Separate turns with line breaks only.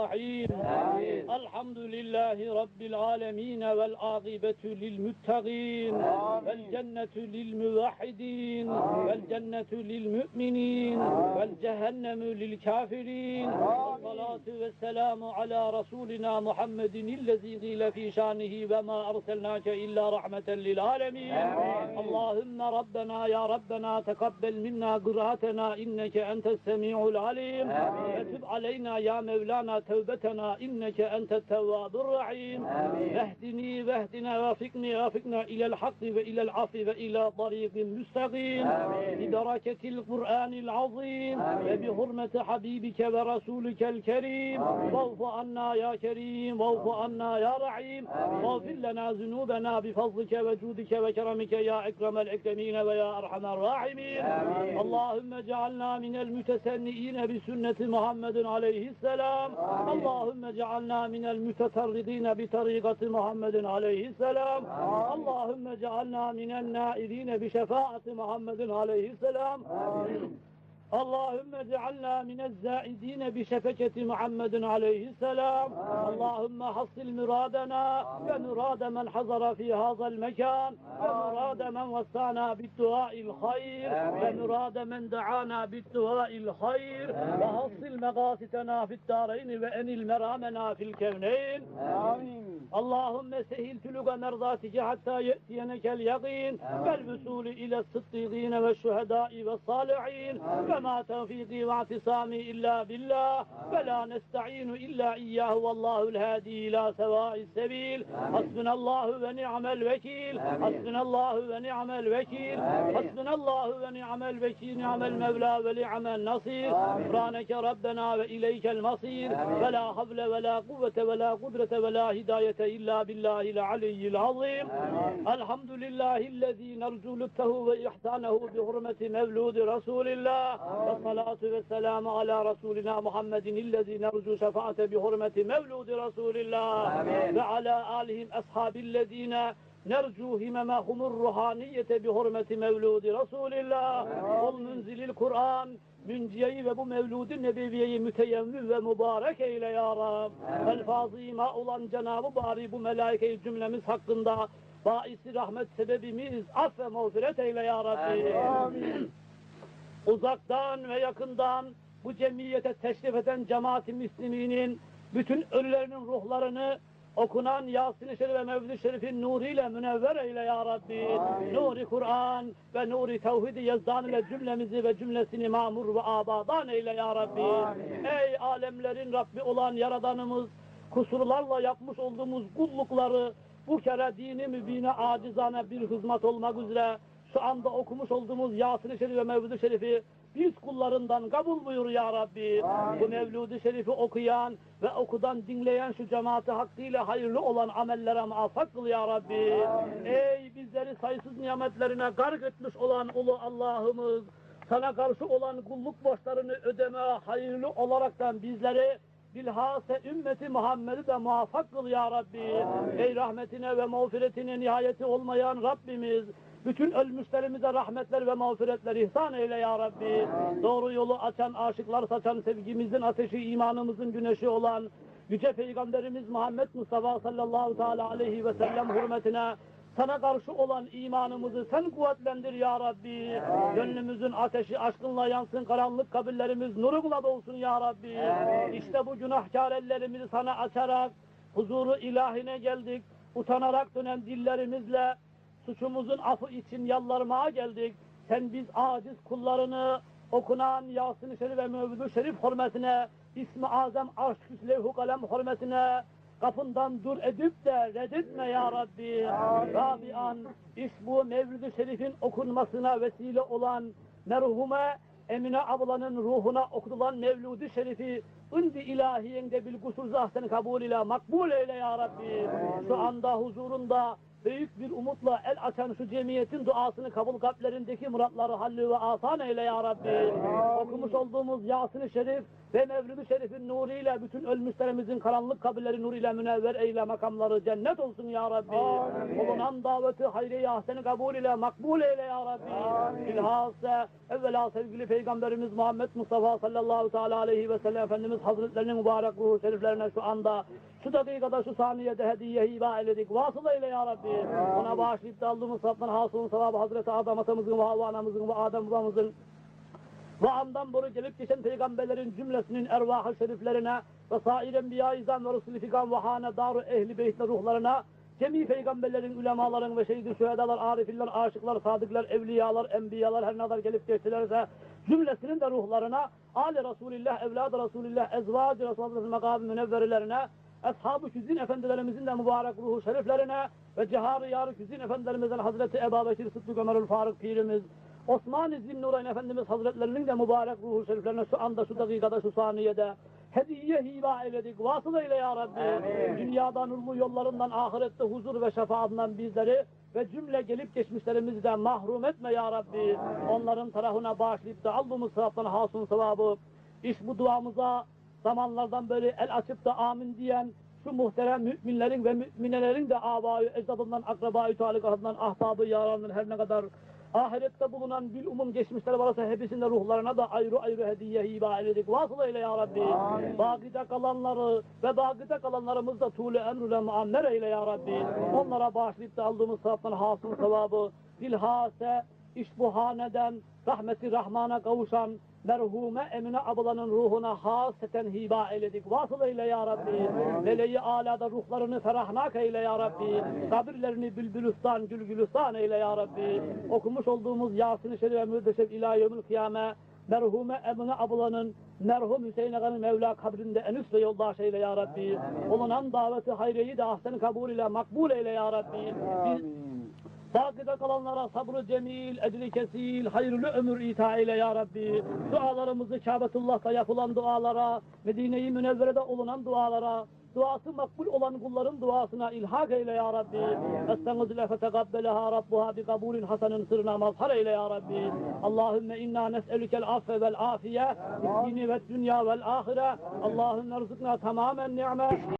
الرحيم
آمين.
الحمد لله رب العالمين والعاقبة للمتقين
آمين.
والجنة للموحدين
آمين.
والجنة للمؤمنين
آمين.
والجهنم للكافرين
آمين.
والصلاة والسلام على رسولنا محمد الذي قيل في شانه وما أرسلناك إلا رحمة للعالمين
آمين.
اللهم ربنا يا ربنا تقبل منا قراءتنا إنك أنت السميع العليم
آمين.
وتب علينا يا مولانا توبتنا إنك أنت التواب الرحيم
آمين.
واهدني واهدنا وافقني وافقنا إلى الحق وإلى العفو وإلى طريق مستقيم
آمين.
ببركة القرآن العظيم
آمين.
وبحرمة حبيبك ورسولك الكريم. واغف عنا يا كريم واغف عنا يا رحيم. واغفر لنا ذنوبنا بفضلك وجودك وكرمك يا أكرم الأكرمين ويا أرحم الراحمين
آمين.
اللهم اجعلنا من المتسنئين بسنة محمد عليه السلام. اللهم اجعلنا من المتطردين بطريقة محمد عليه السلام. اللهم اجعلنا من النائلين بشفاعة محمد عليه السلام. اللهم اجعلنا من الزائدين بشفقة محمد عليه السلام
آمين.
اللهم حصل مرادنا. ومراد من حضر في هذا المكان. ومراد من وصانا بالدعاء الخير. ومراد من دعانا بالدعاء الخير. وحصل مقاصدنا في الدارين وأنل مرامنا في الكونين
آمين.
اللهم سهل تلق مرضاتك حتى يأتينك اليقين
آمين.
والوصول إلى الصديقين والشهداء والصالحين. وما توفيقي واعتصامي إلا بالله ولا نستعين إلا إياه والله الهادي إلى سواء السبيل. حسبنا الله ونعم الوكيل. حسبنا الله ونعم الوكيل. حسبنا الله ونعم الوكيل نعم المولى ونعم النصير. غفرانك ربنا وإليك المصير. ولا حول ولا قوة ولا قدرة ولا هداية إلا بالله العلي العظيم
آمين.
الحمد لله الذي نرجو لطفه وإحسانه بحرمة مولود رسول الله والصلاة والسلام على رسولنا محمد الذي نرجو شفاعة بحرمة مولود رسول الله
آمين.
وعلى آلهم أصحاب الذين Nercu himemahumur ruhaniyete bi hurmeti mevludi Resulillah. Ol münzilil Kur'an. Münciyeyi ve bu mevludi nebeviyeyi müteyemmüm ve mübarek eyle ya Rab. Elfazı ima olan Cenab-ı Bari bu melaike cümlemiz hakkında baisi rahmet sebebimiz af ve mağfiret eyle ya Rabbi.
Amin.
Uzaktan ve yakından bu cemiyete teşrif eden cemaati müsliminin bütün ölülerinin ruhlarını okunan Yasin-i Şerif ve Mevlid-i Şerif'in nuruyla münevver eyle ya Rabbi.
Amin.
Nuri Kur'an ve nuri tevhid-i yazdan ile cümlemizi ve cümlesini mamur ve abadan eyle ya Rabbi.
Amin.
Ey alemlerin Rabbi olan Yaradanımız, kusurlarla yapmış olduğumuz kullukları bu kere dini mübine acizane bir hizmet olmak üzere şu anda okumuş olduğumuz Yasin-i Şerif ve Mevlid-i Şerif'i biz kullarından kabul buyur ya Rabbi.
Amin.
Bu Mevlud-i Şerif'i okuyan ve okudan dinleyen şu cemaati hakkıyla hayırlı olan amellere muvaffak kıl ya Rabbi.
Amin.
Ey bizleri sayısız nimetlerine gark etmiş olan ulu Allah'ımız, sana karşı olan kulluk borçlarını ödeme hayırlı olaraktan bizleri bilhassa ümmeti Muhammed'i de muvaffak kıl ya Rabbi.
Amin.
Ey rahmetine ve mağfiretine nihayeti olmayan Rabbimiz, bütün ölmüşlerimize rahmetler ve mağfiretler ihsan eyle ya Rabbi. Doğru yolu açan, aşıklar saçan, sevgimizin ateşi, imanımızın güneşi olan Yüce Peygamberimiz Muhammed Mustafa sallallahu teala aleyhi ve sellem hürmetine sana karşı olan imanımızı sen kuvvetlendir ya Rabbi.
Amin.
Gönlümüzün ateşi aşkınla yansın, karanlık kabirlerimiz nurunla dolsun ya Rabbi.
Amin.
İşte bu günahkar ellerimizi sana açarak huzuru ilahine geldik. Utanarak dönen dillerimizle suçumuzun affı için yalvarmaya geldik. Sen biz aciz kullarını okunan Yasin-i Şerif ve Mevlid-i Şerif hürmetine, İsmi Azam Arş Küslevhu Kalem hürmetine kapından dur edip de reddetme ya Rabbi. Rabian iş bu Mevlid-i Şerif'in okunmasına vesile olan merhume Emine ablanın ruhuna okutulan Mevlud-i Şerif'i indi ilahiyende bil gusur zahsen kabul ile makbul eyle ya Rabbi. Şu anda huzurunda büyük bir umutla el açan şu cemiyetin duasını kabul kalplerindeki muratları hallü ve asan eyle ya Rabbi. Okumuş olduğumuz Yasin-i Şerif ve mevlid-i şerifin nuruyla bütün ölmüşlerimizin karanlık kabirleri nuruyla münevver eyle makamları cennet olsun ya Rabbi. Olunan daveti hayri ahseni kabul ile makbul eyle ya Rabbi. Bilhassa evvela sevgili Peygamberimiz Muhammed Mustafa sallallahu teala aleyhi ve sellem Efendimiz Hazretlerinin mübarek ruhu şeriflerine şu anda şu dakikada şu saniyede hediye hiba eyledik. Vasıl eyle ya Rabbi. Ona bağışlayıp da aldığımız sattan hasılın sevabı Hazreti Adam atamızın ve Havva anamızın ve Adem babamızın ve andan boru gelip geçen peygamberlerin cümlesinin ervah-ı şeriflerine ve sair enbiya izam ve rusul figan ve hanedarı ehli beytler ruhlarına cemi peygamberlerin, ulemaların ve şehidi şühedalar, arifiller, aşıklar, sadıklar, evliyalar, enbiyalar her ne kadar gelip geçtilerse cümlesinin de ruhlarına Ali Resulillah, evladı Resulillah, ezvacı Resulullah mekamı münevverilerine Ashab-ı Küzin efendilerimizin de mübarek ruhu şeriflerine ve Cihar-ı Yar-ı Küzin efendilerimizden Hazreti Ebu Bekir Sıddık Ömerül Faruk Pirimiz Osman-ı Zinnurayn Efendimiz Hazretlerinin de mübarek ruhu şeriflerine şu anda şu dakikada şu saniyede hediye hiba eyledik. Vasıl eyle ya Rabbi. Dünyada nurlu yollarından ahirette huzur ve şefaatından bizleri ve cümle gelip geçmişlerimizi de mahrum etme ya Rabbi. Onların tarafına bağışlayıp da aldığımız sırattan hasın sevabı. İş bu duamıza zamanlardan beri el açıp da amin diyen şu muhterem müminlerin ve müminelerin de abayı, ecdadından, akrabayı, talikatından, ahbabı, yaranın her ne kadar ahirette bulunan bil umum geçmişler varsa hepsinin ruhlarına da ayrı ayrı hediye hiba eyledik. Vasıl eyle ya Rabbi. Bakide kalanları ve bakide kalanlarımız da tuğle emrüle muammer eyle ya Rabbi. Onlara bağışlayıp da aldığımız sevaptan hasıl sevabı bilhase iş bu haneden rahmeti rahmana kavuşan merhume Emine ablanın ruhuna haseten hiba eyledik. Vasıl eyle ya Rabbi. Meleği alada ruhlarını ferahnak eyle ya Rabbi. Kabirlerini bülbülistan, gülgülistan eyle ya Rabbi. Okumuş olduğumuz Yasin-i Şerif Müddeşef İlahi Kıyame merhume Emine ablanın merhum Hüseyin Ağa'nın Mevla kabrinde en üst ve yoldaş eyle ya Rabbi. Olunan daveti hayriyi de ahsen kabul ile makbul eyle ya Rabbi. Biz, Bakıda kalanlara sabrı cemil, ecri kesil, hayırlı ömür ita eyle ya Rabbi. Dualarımızı Kabetullah'ta yapılan dualara, Medine-i Münevvere'de olunan dualara, duası makbul olan kulların duasına ilhak eyle ya Rabbi. Estağfirullah fe tegabbeleha Rabbuha bi kabulün hasanın sırrına mazhar eyle ya Rabbi. Allahümme inna nes'elükel affe vel afiye, dini ve dünya vel ahire. Allahümme rızıkna tamamen ni'me.